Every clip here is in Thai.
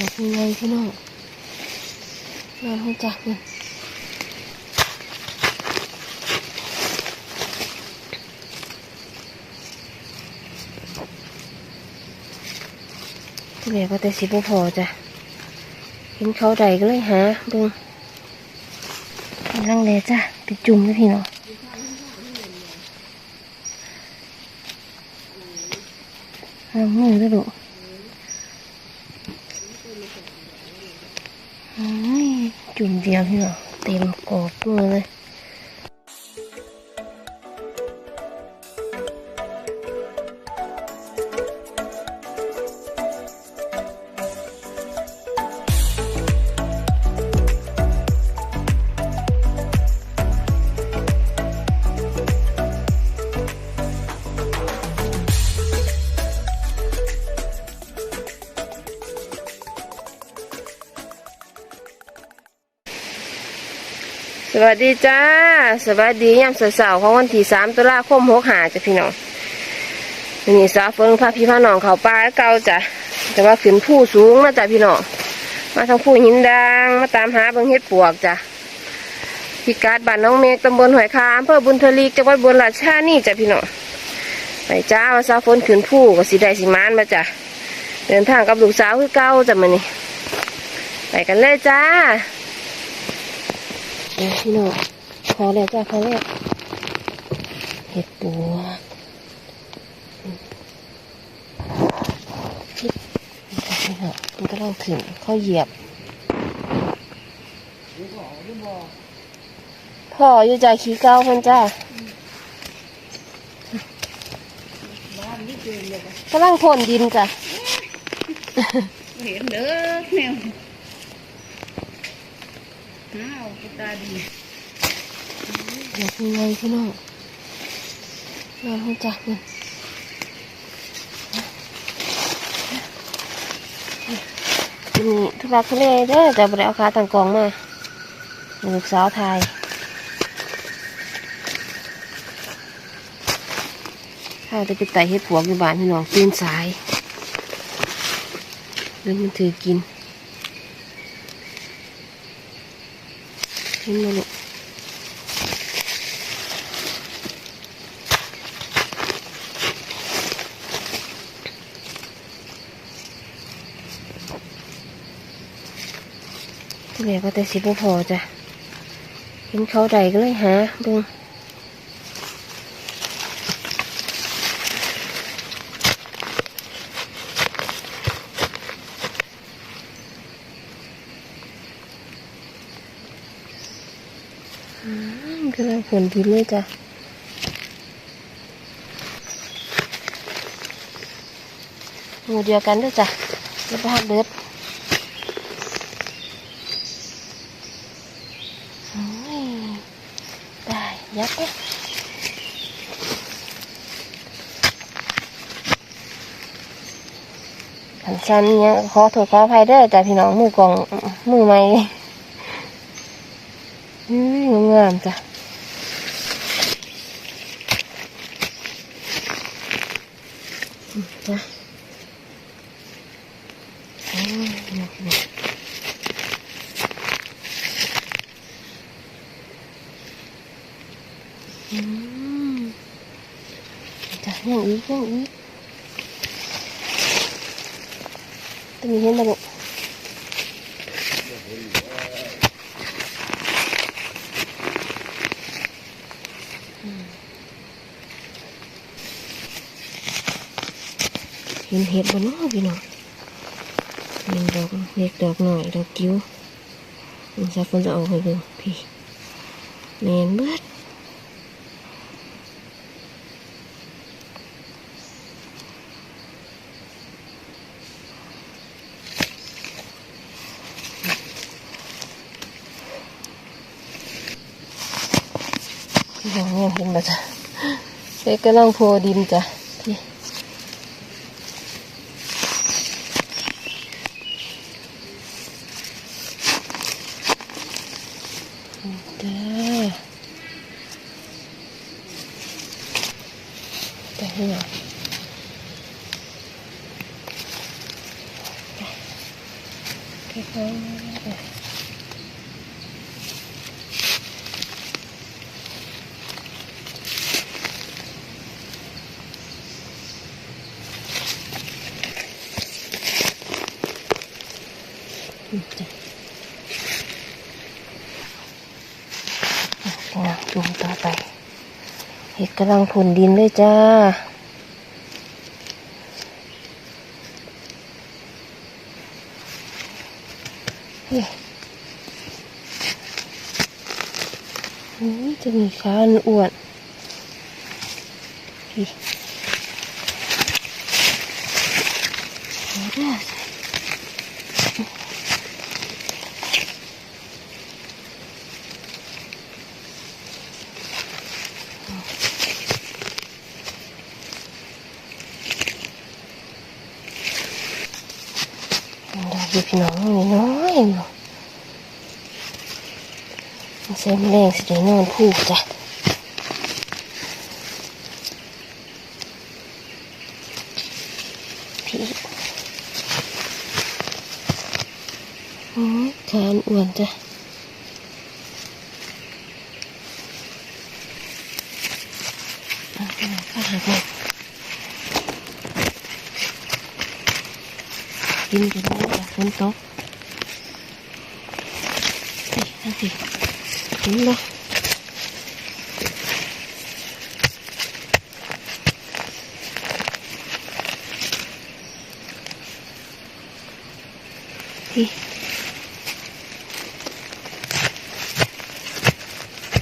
อยากยังไงพี่น้องนอนห้องจักนี่แม่ก็แต่สิบพอจ้ะเห็นเขาใดก็เลยหาเบิ่งกำลังเลยจ้ะไปจุ่มเลยพี่น้องหามือแล้วดูอ้าย จุ่มเดียวพี่น้องเต็มกรอบมือเลย วัสดีจ้า สวัสดียามเสาวๆของวันที่สามตุลาคมหกหาจ้ะพี่น้องนนี้สาวเฟิงพาพี่พาน้องเขาป่าเก่าจ้ะแต่ว่าขึ้นผู้สูงนะจ้ะพี่น้องมาทางผู้หินดางมาตามหาเบิงเฮ็ดปวกจ้ะพิกัดบ้านน้องเมฆตำบลหอยคาอำเภอบุญทลีจังหวัดบุรีราชธานี่จ้ะพี่น้องไปจ้าว่าสาวฝนขึ้นผู้ก็สิได้สิมานมาจ้ะเดินทางกับลูกสาวคือเก่าจ้ะมื้อนี้ไปกันเลยจ้า เดี๋ยพี่น้องพอแล้วจ้าพอแล้วเห็ดปัวพี่พี่น้องมันก็ต้องถึงเข้าเหยียบพ่ออยู่จ่าขี้เก้าคนจ้ากำลังพ่นดินจ้ะเห็นเด้อแมว อ้าวตาดีอยากยังไงพี่น้องนอนห้องจักนี่นี่ทุลักทุเลเด้อแต่บริเอาคาต่างกองมาลูกสาวไทยข้าจะไปไต่เห็ดปวกอยู่บ้านพี่น้องตื่นสายเรื่องมันถือกิน เห็นไหมลูกเหลือก็แต่สิบพอจ้ะเห็นเขาใดก็เลยหาดึงอืม กำลังผลดินเลยจ้ะหมูเดียวกันด้วยจ้ะแล้วไปหักเด็ดโอ้ยได้ยับเลยขันชันเนี่ยขอโทษขออภัยเด้อจ้ะพี่น้องมือกองมือใหม่อื้องามๆจ้ะ อืมจ้ะโอ้อืมจ้ะยังอีกยังอีกต้องมีเห็นระบบ เห็นเห็ดบนน้อพี่น้องเห็นดอกเล็กดอกหน่อยดอกกิ้วมันจะคนจะเอาไปเบิ่งพี่แมนเบิดอย่างนี้เห็นมาจ้ะเด็กกำลังโพดินจ้ะพี่จ้าแต่นี่เนาะ พี่น้องจุ่มต่อไปเห็ด กำลังผลดินเลยจ้า จะมีขานอ้วนพี่เอาเด้อ ดอกอยู่พี่น้องนี่น้อยอยู่เส้นแรงสิได้นอนผูกจ้ะพี่อืมทานอ้วนจ้ะเอาไปหน่อยข้าหักหน่อย กินกันได้จ้ะฝนตกนี่นั่นสิเห็นบ่พี่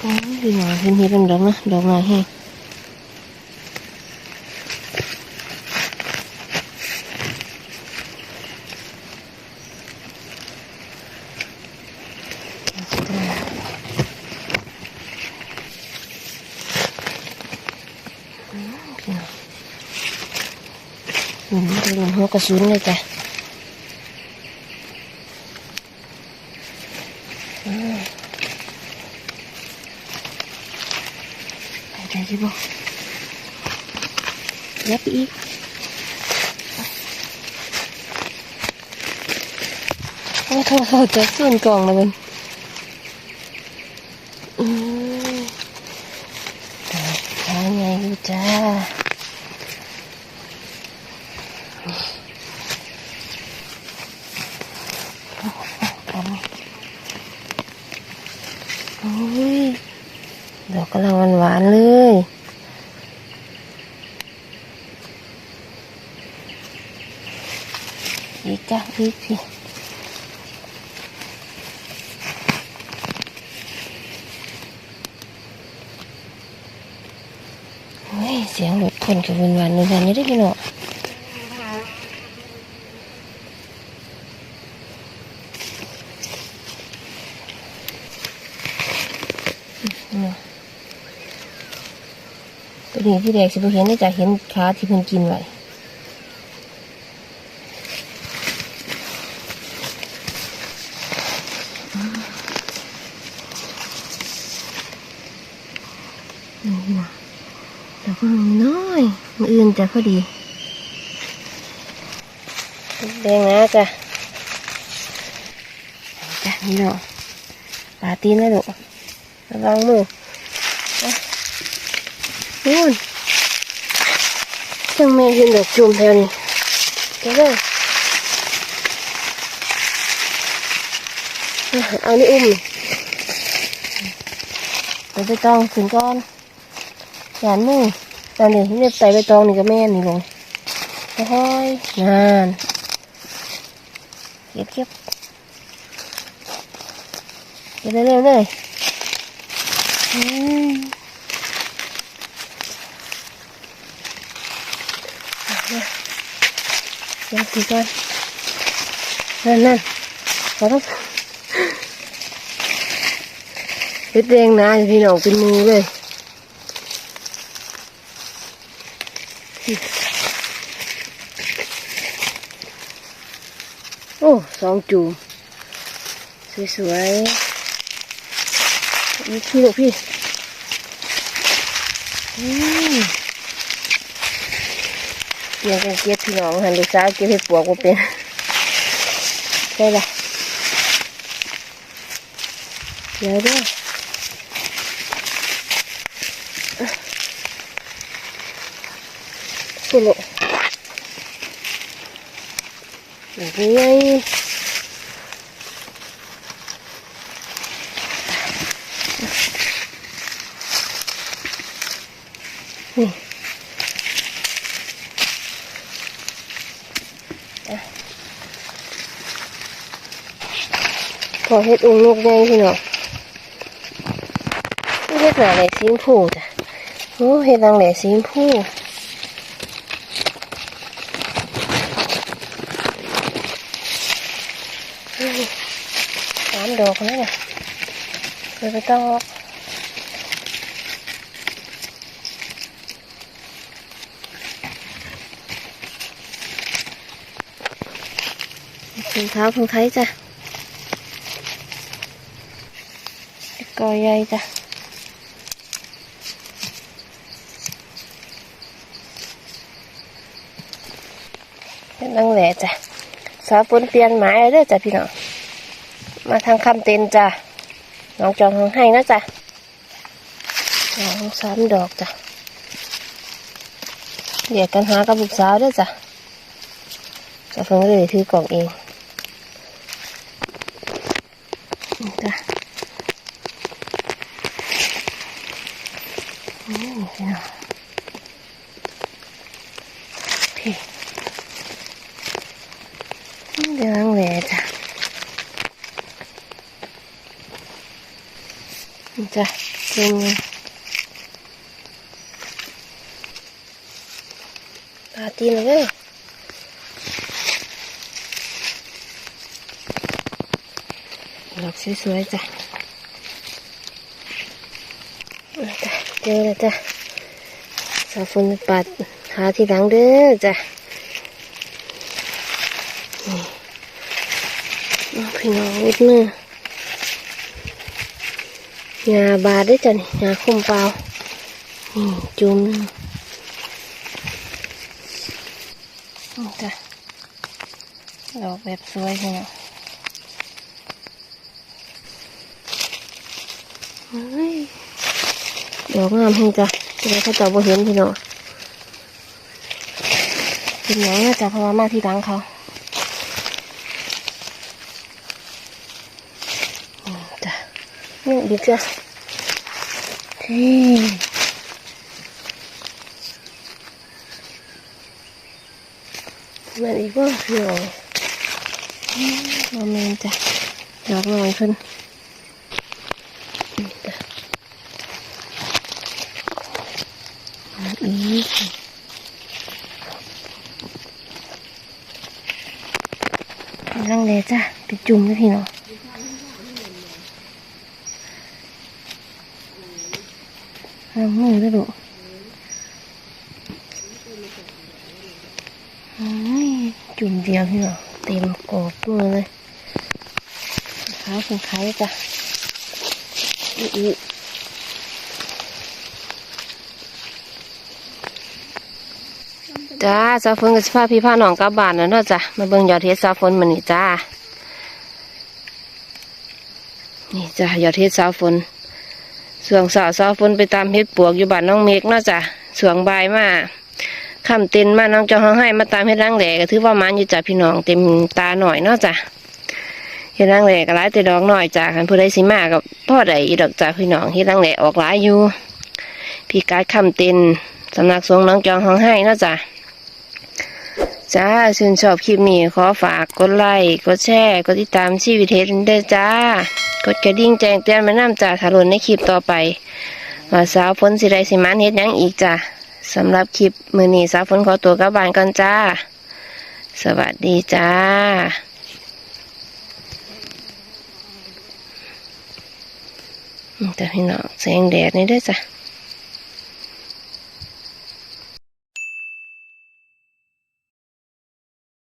โอ้ยพี่หนาเห็นเห็นดอกนะดอกไม้แห้ง อืมเป็นหัวกระสุนเลยจ้ะอืมไปได้ที่บ่ยับอีกโอ้โหจะส่วนกล่องเลยมันอืมทางไงอยู่จ้า กัน โอ้ยดอกกำลังหวานๆเลยอีกจ้ะอีกพี่เฮ้ยเสียงรถคนกับวันวันๆเหมือนกันนี่ได้พี่เนาะ ตัวนี้ที่แรกสิบเห็นได้จากเห็นขาที่เพิ่นกินไว้นี่นะแต่ก็น้อยมืออื่นจะพอดีแดงนะจ้ะจ้ะนี่เนาะปลาตีนนะลูก ระวังมือนู่นจังแม่เห็นดอกจุ่มแถวนี้เดี๋ยวเลยเอานี่อุ้มไปไปตองถึงก้อนหยานมือตอนนี้เนี่ยไตไปตองนี่ก็แม่นี่ลงค่อยนานเก็บเก็บเก็บเร็วๆเลย ยังสีก่อนนั่นนั่นขอต้องเฮ็ดแดงนะพี่น้องเป็นมือเลยโอ้สองจูสวยๆ อีกทีลูกพี่เกี่ยวกันเกี่ยวพี่น้องหันลูกสาวเกี่ยวให้ปวกว่าเป็นได้ละเดี๋ยวด้วยสุดลูกอย่างนี้ อเฮ็ดอุ้งลูกไงพี่น้องเฮ็ดหนาแหล่สีชมพูจ้ะโอ้เฮ็ดนางแหล่สีชมพูอืมสามดอกแล้วน่ะเลยไปต้องถุงเท้าของไทยจ้ะ กอใหญ่จ้ะเป็นนังแหล่จ้ะสาวฝนเปลี่ยนหมายเด้อจ้ะพี่น้องมาทางคำเต็นจ้ะน้องจองของให้นะจ้ะสองสามดอกจ้ะเดี๋ยวกันหากับลูกสาวด้อจ้ะจะเพิ่งเลยถือกล่องเองจ้ะ พี่น้องพี่เดี๋ยวนั่งแหล่จ้ะจ้ะเป็นตาตีนเลยดอกสวยๆจ้ะนี่จ้ะ เอาฝนปัดหาที่หลังเด้อจ้ะพี่น้องอุดมืองาบาดได้จ้ะนี่งาคุมเปล่านี่จุ่มจ้ะดอกแบบสวยพี่น้องดอกงามจริงจ้ะ ที่ไหนเขาเจ้าบ่เห็นพี่น้องเป็นหยังน่าจะเพราะว่ามาที่หลังเขาจ้ะนี่ดีจ้ะที่มันอีกว่าเหี่ยวมาเมนจ้ะดอกหน่อยขึ้นจ้ะอีกนั่งเลยจ้ะ ไปจุ่มพี่น้องทำมือได้ดูโอ้ยจุ่มเดียวพี่เหรอเต็มกรอบมือเลยขาวเป็นไข่จ้ะอีอีจ้าซาฝนกับสภาพพี่ผ้าหนองกลับบานเนาะจ้ะมาเบิ่งยอดเทศซาฝนมันนี่จ้า นี่จ้ะยอดเทศซาฝนส่วงสาวสาวฝนไปตามเฮ็ดปวกอยู่บ้านน้องเมกเนาะจ้ะส่วงบายมาคำเต็นมาน้องจองห้องให้มาตามเฮ็ดร่างแหล่ก็ถือว่ามันอยู่จ้ะพี่น้องเต็มตาหน่อยเนาะจ้ะเฮ็ดร่างแหล่ก็หลายแต่ดอกหน่อยจ้ะคันผู้ใดสิมากับพ่อใดอีดอกจ้ะพี่น้องเฮ็ดร่างแหล่ออกหลายอยู่พี่การคำเต็นสำนักสงฆ์น้องจองห้องให้เนาะจ้ะ จ้าชื่นชอบคลิปนี้ขอฝากกดไลค์กดแชร์กดติดตามชีวิตเฮ็ดเด้อจ้ากดกระดิ่งแจ้งเตือนมาน้ำจ่าถารุนในคลิปต่อไป ว่าสาวฝนสิได้สิมันเฮ็ดยังอีกจ้ะสำหรับคลิปมือนี้สาวฝนขอตัวกลับบ้านก่อนจ้า สวัสดีจ้าอืมแต่พี่น้องแสงแดดนี่ด้วยจ้ะ